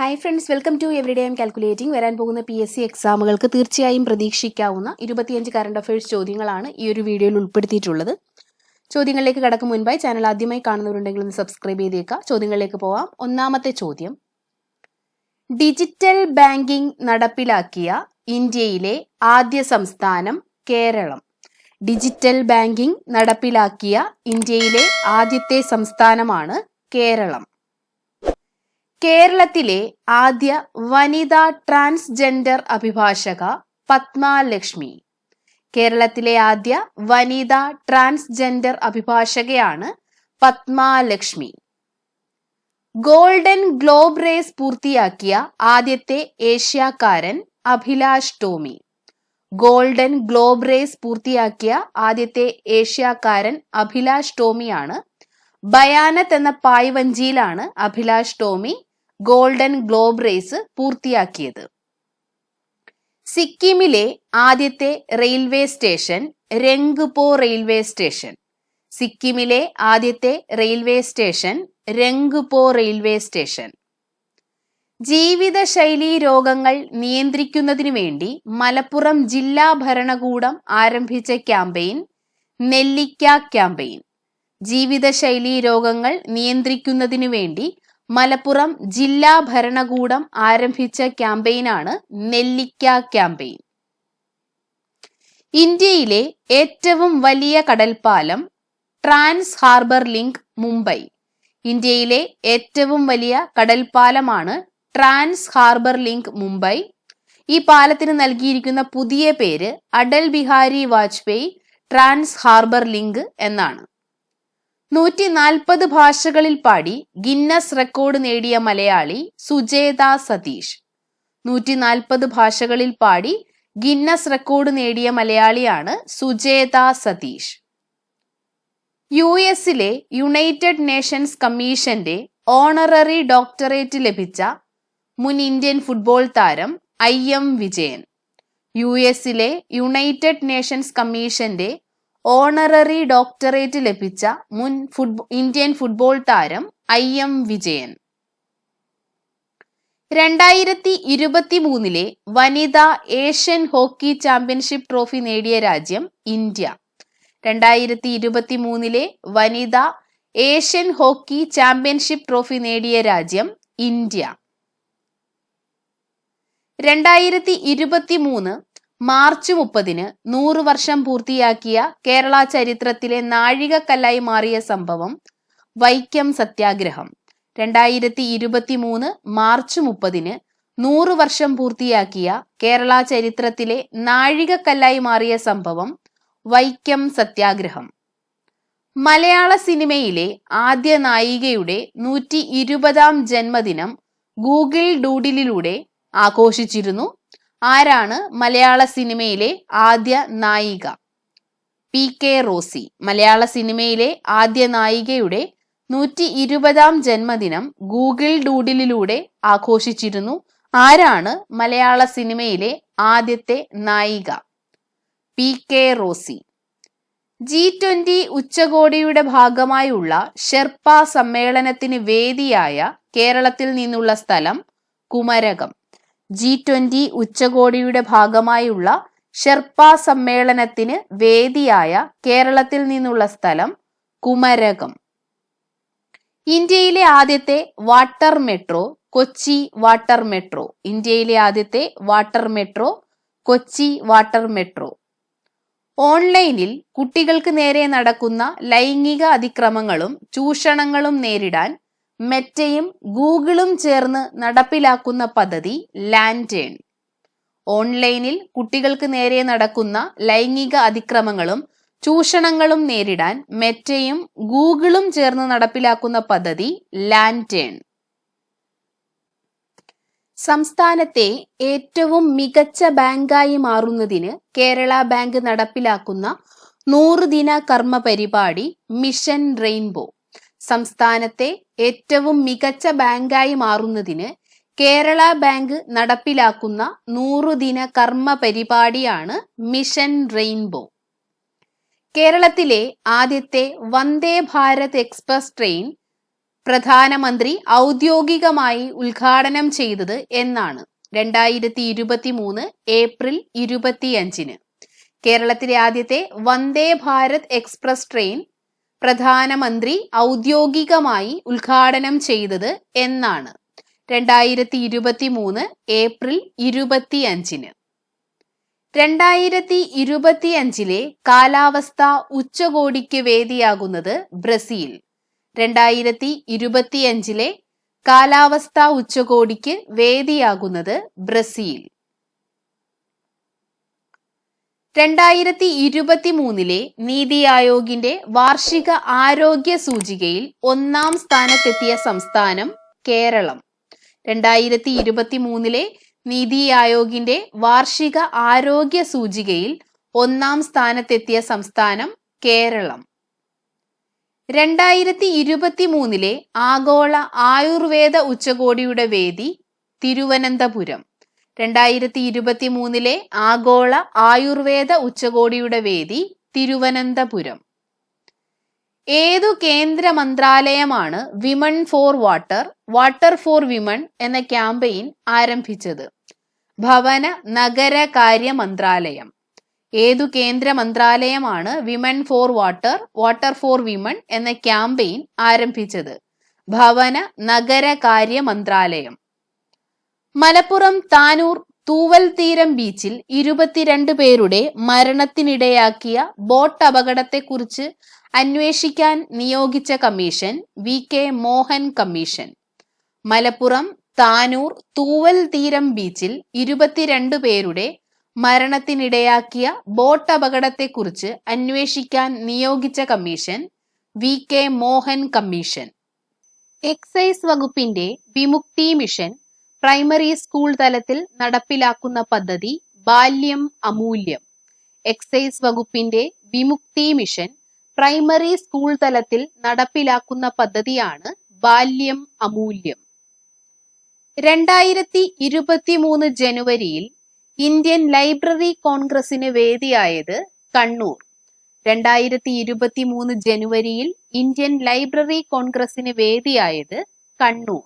Hi friends welcome to every day M calculating വരാൻ പോകുന്ന P S C എക്സാമുകൾക്ക് തീർച്ചയായും പ്രതീക്ഷിക്കാവുന്ന ഇരുപത്തിയഞ്ച് കറണ്ട് അഫയേഴ്സ് ചോദ്യങ്ങളാണ് ഈ ഒരു വീഡിയോയിൽ ഉൾപ്പെടുത്തിയിട്ടുള്ളത്. ചോദ്യങ്ങളിലേക്ക് കടക്കും മുൻപായി ചാനൽ ആദ്യമായി കാണുന്നവരുണ്ടെങ്കിൽ ഒന്ന് സബ്സ്ക്രൈബ് ചെയ്തേക്കുക ചോദ്യങ്ങളിലേക്ക് പോവാം. ഒന്നാമത്തെ ചോദ്യം. ഡിജിറ്റൽ ബാങ്കിംഗ് നടപ്പിലാക്കിയ ഇന്ത്യയിലെ ആദ്യ സംസ്ഥാനം കേരളം. ഡിജിറ്റൽ ബാങ്കിംഗ് നടപ്പിലാക്കിയ ഇന്ത്യയിലെ ആദ്യത്തെ സംസ്ഥാനമാണ് കേരളം. കേരളത്തിലെ ആദ്യ വനിതാ ട്രാൻസ്ജെൻഡർ അഭിഭാഷക പത്മാലക്ഷ്മി. കേരളത്തിലെ ആദ്യ വനിതാ ട്രാൻസ്ജെൻഡർ അഭിഭാഷകയാണ് പത്മാലക്ഷ്മി. ഗോൾഡൻ ഗ്ലോബ് റേസ് പൂർത്തിയാക്കിയ ആദ്യത്തെ ഏഷ്യാക്കാരൻ Abhilash Tomy. Golden globe raise പൂർത്തിയാക്കിയ ആദ്യത്തെ ഏഷ്യാക്കാരൻ അഭിലാഷ് ടോമിയാണ്. ബയാനത്ത് എന്ന പായ്വഞ്ചിയിലാണ് Abhilash Tomy Golden Globe Race പൂർത്തിയാക്കിയത്. സിക്കിമിലെ ആദ്യത്തെ railway station Rangpo railway station. സിക്കിമിലെ ആദ്യത്തെ railway station Rangpo railway station. ജീവിതശൈലി രോഗങ്ങൾ നിയന്ത്രിക്കുന്നതിനു വേണ്ടി മലപ്പുറം ജില്ലാ ഭരണകൂടം ആരംഭിച്ച ക്യാമ്പയിൻ നെല്ലിക്ക ക്യാമ്പയിൻ. ജീവിതശൈലി രോഗങ്ങൾ നിയന്ത്രിക്കുന്നതിനു വേണ്ടി മലപ്പുറം ജില്ലാ ഭരണകൂടം ആരംഭിച്ച ക്യാമ്പയിനാണ് നെല്ലിക്ക ക്യാമ്പയിൻ. ഇന്ത്യയിലെ ഏറ്റവും വലിയ കടൽപ്പാലം ട്രാൻസ് ഹാർബർ ലിങ്ക് മുംബൈ. ഇന്ത്യയിലെ ഏറ്റവും വലിയ കടൽപ്പാലമാണ് ട്രാൻസ് ഹാർബർ ലിങ്ക് മുംബൈ. ഈ പാലത്തിന് നൽകിയിരിക്കുന്ന പുതിയ പേര് Atal Bihari Vajpayee Trans Harbour Link എന്നാണ്. നൂറ്റി നാൽപ്പത് ഭാഷകളിൽ പാടി ഗിന്നസ് റെക്കോർഡ് നേടിയ മലയാളി സുജേത സതീഷ്. നൂറ്റി നാൽപ്പത് ഭാഷകളിൽ പാടി ഗിന്നസ് റെക്കോർഡ് നേടിയ മലയാളിയാണ് സുജേത സതീഷ്. യു എസിലെ യുണൈറ്റഡ് നേഷൻസ് കമ്മീഷന്റെ ഓണററി ഡോക്ടറേറ്റ് ലഭിച്ച മുൻ ഇന്ത്യൻ ഫുട്ബോൾ താരം ഐ എം വിജയൻ. യു എസിലെ യുണൈറ്റഡ് നേഷൻസ് കമ്മീഷന്റെ ഓണററി ഡോക്ടറേറ്റ് ലഭിച്ച മുൻ ഫുട്ബോ ഇന്ത്യൻ ഫുട്ബോൾ താരം ഐ എം വിജയൻ. രണ്ടായിരത്തി ഇരുപത്തി മൂന്നിലെ വനിതാ ഏഷ്യൻ ഹോക്കി ചാമ്പ്യൻഷിപ്പ് ട്രോഫി നേടിയ രാജ്യം ഇന്ത്യ. രണ്ടായിരത്തി ഇരുപത്തി മൂന്നിലെ വനിതാ ഏഷ്യൻ ഹോക്കി ചാമ്പ്യൻഷിപ്പ് ട്രോഫി നേടിയ രാജ്യം ഇന്ത്യ. രണ്ടായിരത്തി ഇരുപത്തി മൂന്ന് മാർച്ച് മുപ്പതിന് നൂറ് വർഷം പൂർത്തിയാക്കിയ കേരള ചരിത്രത്തിലെ നാഴികക്കല്ലായി മാറിയ സംഭവം വൈക്കം സത്യാഗ്രഹം. രണ്ടായിരത്തി ഇരുപത്തി മൂന്ന് മാർച്ച് മുപ്പതിന് നൂറ് വർഷം പൂർത്തിയാക്കിയ കേരള ചരിത്രത്തിലെ നാഴികക്കല്ലായി മാറിയ സംഭവം വൈക്കം സത്യാഗ്രഹം. മലയാള സിനിമയിലെ ആദ്യ നായികയുടെ നൂറ്റി ഇരുപതാം ജന്മദിനം ഗൂഗിൾ ഡൂഡിലിലൂടെ ആഘോഷിച്ചിരുന്നു ആരാണ് മലയാള സിനിമയിലെ ആദ്യ നായിക? P K Rosy. മലയാള സിനിമയിലെ ആദ്യ നായികയുടെ നൂറ്റി ഇരുപതാം ജന്മദിനം ഗൂഗിൾ ഡൂഡിലിലൂടെ ആഘോഷിച്ചിരുന്നു. ആരാണ് മലയാള സിനിമയിലെ ആദ്യത്തെ നായിക? P K Rosy. G twenty ഉച്ചകോടിയുടെ ഭാഗമായുള്ള ഷെർപ്പ സമ്മേളനത്തിന് വേദിയായ കേരളത്തിൽ നിന്നുള്ള സ്ഥലം കുമരകം. ജി ട്വന്റി ഉച്ചകോടിയുടെ ഭാഗമായുള്ള ഷെർപ്പ സമ്മേളനത്തിന് വേദിയായ കേരളത്തിൽ നിന്നുള്ള സ്ഥലം കുമരകം. ഇന്ത്യയിലെ ആദ്യത്തെ water metro Kochi water metro. ഇന്ത്യയിലെ ആദ്യത്തെ water metro Kochi water metro. ഓൺലൈനിൽ കുട്ടികൾക്ക് നേരെ നടക്കുന്ന ലൈംഗിക അതിക്രമങ്ങളും ചൂഷണങ്ങളും നേരിടാൻ മെറ്റയും ഗൂഗിളും ചേർന്ന് നടപ്പിലാക്കുന്ന പദ്ധതി ലാൻഡേൺ ഓൺലൈനിൽ കുട്ടികൾക്ക് നേരെ നടക്കുന്ന ലൈംഗിക അതിക്രമങ്ങളും ചൂഷണങ്ങളും നേരിടാൻ മെറ്റയും ഗൂഗിളും ചേർന്ന് നടപ്പിലാക്കുന്ന പദ്ധതി ലാൻഡേൺ സംസ്ഥാനത്തെ ഏറ്റവും മികച്ച ബാങ്കായി മാറുന്നതിന് കേരള ബാങ്ക് നടപ്പിലാക്കുന്ന നൂറുദിന കർമ്മ പരിപാടി മിഷൻ റെയിൻബോ. സംസ്ഥാനത്തെ ഏറ്റവും മികച്ച ബാങ്കായി മാറുന്നതിന് കേരള ബാങ്ക് നടപ്പിലാക്കുന്ന നൂറുദിന കർമ്മ പരിപാടിയാണ് മിഷൻ റെയിൻബോ. കേരളത്തിലെ ആദ്യത്തെ വന്ദേ ഭാരത് എക്സ്പ്രസ് ട്രെയിൻ പ്രധാനമന്ത്രി ഔദ്യോഗികമായി ഉദ്ഘാടനം ചെയ്തത് എന്നാണ് രണ്ടായിരത്തി ഇരുപത്തി മൂന്ന് ഏപ്രിൽ ഇരുപത്തിയഞ്ചിന്. കേരളത്തിലെ ആദ്യത്തെ വന്ദേ ഭാരത് എക്സ്പ്രസ് ട്രെയിൻ പ്രധാനമന്ത്രി ഔദ്യോഗികമായി ഉദ്ഘാടനം ചെയ്തത് എന്നാണ്. രണ്ടായിരത്തി ഇരുപത്തി മൂന്ന് ഏപ്രിൽ ഇരുപത്തിയഞ്ചിന്. രണ്ടായിരത്തി ഇരുപത്തിയഞ്ചിലെ കാലാവസ്ഥ ഉച്ചകോടിക്ക് വേദിയാകുന്നത് ബ്രസീൽ. രണ്ടായിരത്തി ഇരുപത്തിയഞ്ചിലെ കാലാവസ്ഥ ഉച്ചകോടിക്ക് വേദിയാകുന്നത് ബ്രസീൽ. രണ്ടായിരത്തി ഇരുപത്തി മൂന്നിലെ നീതി ആയോഗിന്റെ വാർഷിക ആരോഗ്യ സൂചികയിൽ ഒന്നാം സ്ഥാനത്തെത്തിയ സംസ്ഥാനം കേരളം. രണ്ടായിരത്തി ഇരുപത്തി മൂന്നിലെ നീതി ആയോഗിന്റെ വാർഷിക ആരോഗ്യ സൂചികയിൽ ഒന്നാം സ്ഥാനത്തെത്തിയ സംസ്ഥാനം കേരളം. രണ്ടായിരത്തി ഇരുപത്തി മൂന്നിലെ ആഗോള ആയുർവേദ ഉച്ചകോടിയുടെ വേദി തിരുവനന്തപുരം. രണ്ടായിരത്തി ഇരുപത്തി മൂന്നിലെ ആഗോള ആയുർവേദ ഉച്ചകോടിയുടെ വേദി തിരുവനന്തപുരം. ഏതു കേന്ദ്ര മന്ത്രാലയമാണ് women for water water for women എന്ന ക്യാമ്പയിൻ ആരംഭിച്ചത്? ഭവന നഗരകാര്യ മന്ത്രാലയം. ഏതു കേന്ദ്ര മന്ത്രാലയമാണ് women for water water for women എന്ന ക്യാമ്പയിൻ ആരംഭിച്ചത്? ഭവന നഗരകാര്യ മന്ത്രാലയം. മലപ്പുറം താനൂർ തൂവൽ തീരം ബീച്ചിൽ ഇരുപത്തിരണ്ട് പേരുടെ മരണത്തിനിടയാക്കിയ ബോട്ട് അപകടത്തെക്കുറിച്ച് അന്വേഷിക്കാൻ നിയോഗിച്ച commission V K Mohan commission. Malappuram Tanur Thooval Theeram ബീച്ചിൽ ഇരുപത്തിരണ്ട് പേരുടെ മരണത്തിനിടയാക്കിയ ബോട്ട് അപകടത്തെക്കുറിച്ച് അന്വേഷിക്കാൻ നിയോഗിച്ച commission V K Mohan commission. Excise വകുപ്പിന്റെ വിമുക്തി മിഷൻ പ്രൈമറി സ്കൂൾ തലത്തിൽ നടപ്പിലാക്കുന്ന പദ്ധതി ബാല്യം അമൂല്യം. എക്സൈസ് വകുപ്പിന്റെ വിമുക്തി മിഷൻ പ്രൈമറി സ്കൂൾ തലത്തിൽ നടപ്പിലാക്കുന്ന പദ്ധതിയാണ് ബാല്യം അമൂല്യം. രണ്ടായിരത്തി ഇരുപത്തി മൂന്ന് ജനുവരിയിൽ ഇന്ത്യൻ ലൈബ്രറി കോൺഗ്രസിന് വേദിയായത് കണ്ണൂർ. രണ്ടായിരത്തി ഇരുപത്തി മൂന്ന് ജനുവരിയിൽ ഇന്ത്യൻ ലൈബ്രറി കോൺഗ്രസിന് വേദിയായത് കണ്ണൂർ.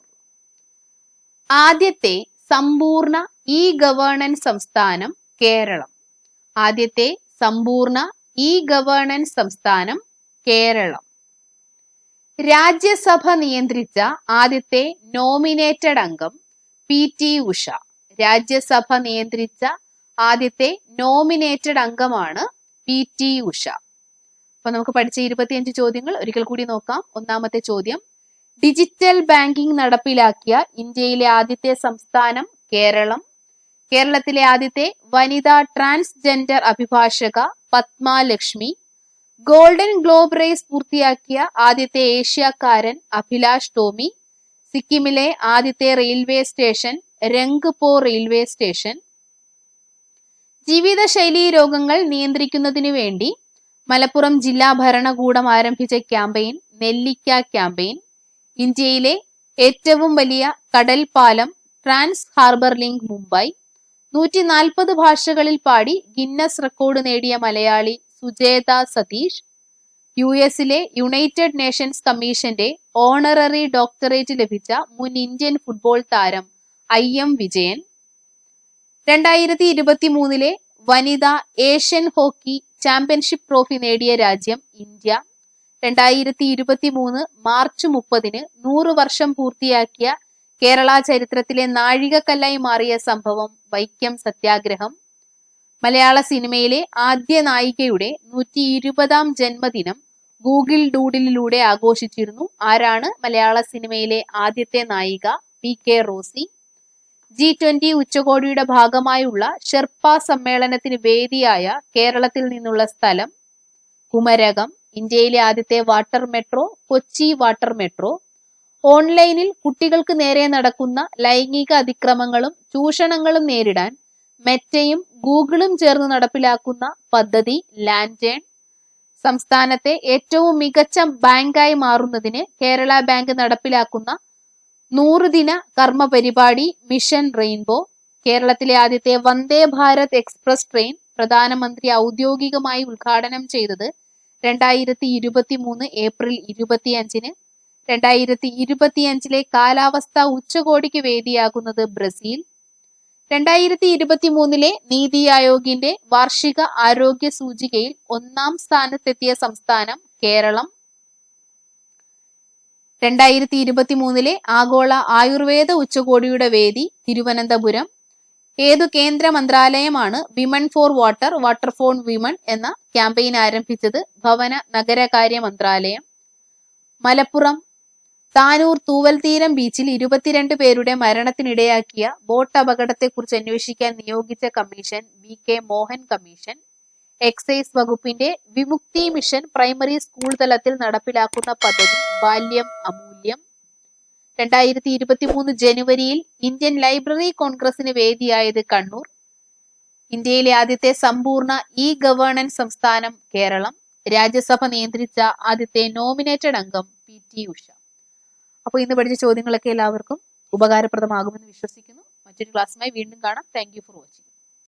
ആദ്യത്തെ സമ്പൂർണ ഇ ഗവേണൻസ് സംസ്ഥാനം കേരളം. ആദ്യത്തെ സമ്പൂർണ ഇ ഗവേണൻസ് സംസ്ഥാനം കേരളം. രാജ്യസഭ നിയന്ത്രിച്ച ആദ്യത്തെ നോമിനേറ്റഡ് അംഗം പി ടി ഉഷ. രാജ്യസഭ നിയന്ത്രിച്ച ആദ്യത്തെ നോമിനേറ്റഡ് അംഗമാണ് പി ടി ഉഷ. അപ്പൊ നമുക്ക് പഠിച്ച ഇരുപത്തിയഞ്ച് ചോദ്യങ്ങൾ ഒരിക്കൽ കൂടി നോക്കാം. ഒന്നാമത്തെ ചോദ്യം ഡിജിറ്റൽ ബാങ്കിംഗ് നടപ്പിലാക്കിയ ഇന്ത്യയിലെ ആദ്യത്തെ സംസ്ഥാനം കേരളം. കേരളത്തിലെ ആദ്യത്തെ വനിതാ ട്രാൻസ്ജെൻഡർ അഭിഭാഷക Padma Lakshmi Golden Globe Race പൂർത്തിയാക്കിയ ആദ്യത്തെ ഏഷ്യക്കാരൻ അഭിലാഷ് ടോമി. സിക്കിമിലെ ആദ്യത്തെ railway station Rangpo railway station. ജീവിതശൈലി രോഗങ്ങൾ നിയന്ത്രിക്കുന്നതിനു വേണ്ടി മലപ്പുറം ജില്ലാ ഭരണകൂടം ആരംഭിച്ച ക്യാമ്പയിൻ നെല്ലിക്ക ക്യാമ്പയിൻ. ഇന്ത്യയിലെ ഏറ്റവും വലിയ കടൽ പാലം ട്രാൻസ് ഹാർബർ ലിങ്ക് മുംബൈ. നൂറ്റി നാൽപ്പത് ഭാഷകളിൽ പാടി ഗിന്നസ് റെക്കോർഡ് നേടിയ മലയാളി സുജേത സതീഷ്. യു എസിലെ യുണൈറ്റഡ് നേഷൻസ് കമ്മീഷന്റെ ഓണററി ഡോക്ടറേറ്റ് ലഭിച്ച മുൻ ഇന്ത്യൻ ഫുട്ബോൾ താരം ഐ എം വിജയൻ. രണ്ടായിരത്തി ഇരുപത്തി മൂന്നിലെ വനിതാ ഏഷ്യൻ ഹോക്കി ചാമ്പ്യൻഷിപ്പ് ട്രോഫി നേടിയ രാജ്യം ഇന്ത്യ. രണ്ടായിരത്തി ഇരുപത്തി മൂന്ന് മാർച്ച് മുപ്പതിന് നൂറ് വർഷം പൂർത്തിയാക്കിയ കേരള ചരിത്രത്തിലെ നാഴികക്കല്ലായി മാറിയ സംഭവം വൈക്കം സത്യാഗ്രഹം. മലയാള സിനിമയിലെ ആദ്യ നായികയുടെ നൂറ്റി ഇരുപതാം ജന്മദിനം ഗൂഗിൾ ഡൂഡിലൂടെ ആഘോഷിച്ചിരുന്നു. ആരാണ് മലയാള സിനിമയിലെ ആദ്യത്തെ നായിക? P K Rosy. G twenty ഉച്ചകോടിയുടെ ഭാഗമായുള്ള ഷെർപ്പ സമ്മേളനത്തിന് വേദിയായ കേരളത്തിൽ നിന്നുള്ള സ്ഥലം കുമരകം. ഇന്ത്യയിലെ ആദ്യത്തെ water metro Kochi water metro. ഓൺലൈനിൽ കുട്ടികൾക്ക് നേരെ നടക്കുന്ന ലൈംഗിക അതിക്രമങ്ങളും ചൂഷണങ്ങളും നേരിടാൻ മെറ്റയും ഗൂഗിളും ചേർന്ന് നടപ്പിലാക്കുന്ന പദ്ധതി ലാൻഡേൺ. സംസ്ഥാനത്തെ ഏറ്റവും മികച്ച ബാങ്കായി മാറുന്നതിന് കേരള ബാങ്ക് നടപ്പിലാക്കുന്ന നൂറ് ദിന കർമ്മ പരിപാടി മിഷൻ റെയിൻബോ. കേരളത്തിലെ ആദ്യത്തെ വന്ദേ ഭാരത് എക്സ്പ്രസ് ട്രെയിൻ പ്രധാനമന്ത്രി ഔദ്യോഗികമായി ഉദ്ഘാടനം ചെയ്തത് രണ്ടായിരത്തി ഇരുപത്തി മൂന്ന് ഏപ്രിൽ ഇരുപത്തിയഞ്ചിന്. രണ്ടായിരത്തി ഇരുപത്തിയഞ്ചിലെ കാലാവസ്ഥ ഉച്ചകോടിക്ക് വേദിയാകുന്നത് ബ്രസീൽ. രണ്ടായിരത്തി ഇരുപത്തി മൂന്നിലെ നീതി ആയോഗിന്റെ വാർഷിക ആരോഗ്യ സൂചികയിൽ ഒന്നാം സ്ഥാനത്തെത്തിയ സംസ്ഥാനം കേരളം. രണ്ടായിരത്തി ഇരുപത്തി മൂന്നിലെ ആഗോള ആയുർവേദ ഉച്ചകോടിയുടെ വേദി തിരുവനന്തപുരം. ഏതു കേന്ദ്ര മന്ത്രാലയമാണ് women for water water for women എന്ന ക്യാമ്പയിൻ ആരംഭിച്ചത്? ഭവന നഗരകാര്യ മന്ത്രാലയം. മലപ്പുറം. താനൂർ തൂവൽതീരം ബീച്ചിൽ ഇരുപത്തിരണ്ട് പേരുടെ മരണത്തിനിടയാക്കിയ ബോട്ട് അപകടത്തെക്കുറിച്ച് അന്വേഷിക്കാൻ നിയോഗിച്ച commission V K Mohan commission. Excise വകുപ്പിന്റെ വിമുക്തി മിഷൻ പ്രൈമറി സ്കൂൾ തലത്തിൽ നടപ്പിലാക്കുന്ന പദ്ധതി ബാല്യം അമൂല്യം. രണ്ടായിരത്തി ഇരുപത്തി മൂന്ന് ജനുവരിയിൽ ഇന്ത്യൻ ലൈബ്രറി കോൺഗ്രസിന് വേദിയായത് കണ്ണൂർ. ഇന്ത്യയിലെ ആദ്യത്തെ സമ്പൂർണ ഇ ഗവേണൻസ് സംസ്ഥാനം കേരളം. രാജ്യസഭ നിയന്ത്രിച്ച ആദ്യത്തെ നോമിനേറ്റഡ് അംഗം പി ടി ഉഷ. അപ്പോൾ ഇന്ന് പഠിച്ച ചോദ്യങ്ങളൊക്കെ എല്ലാവർക്കും ഉപകാരപ്രദമാകുമെന്ന് വിശ്വസിക്കുന്നു. മറ്റൊരു ക്ലാസ്സുമായി വീണ്ടും കാണാം. Thank for watching.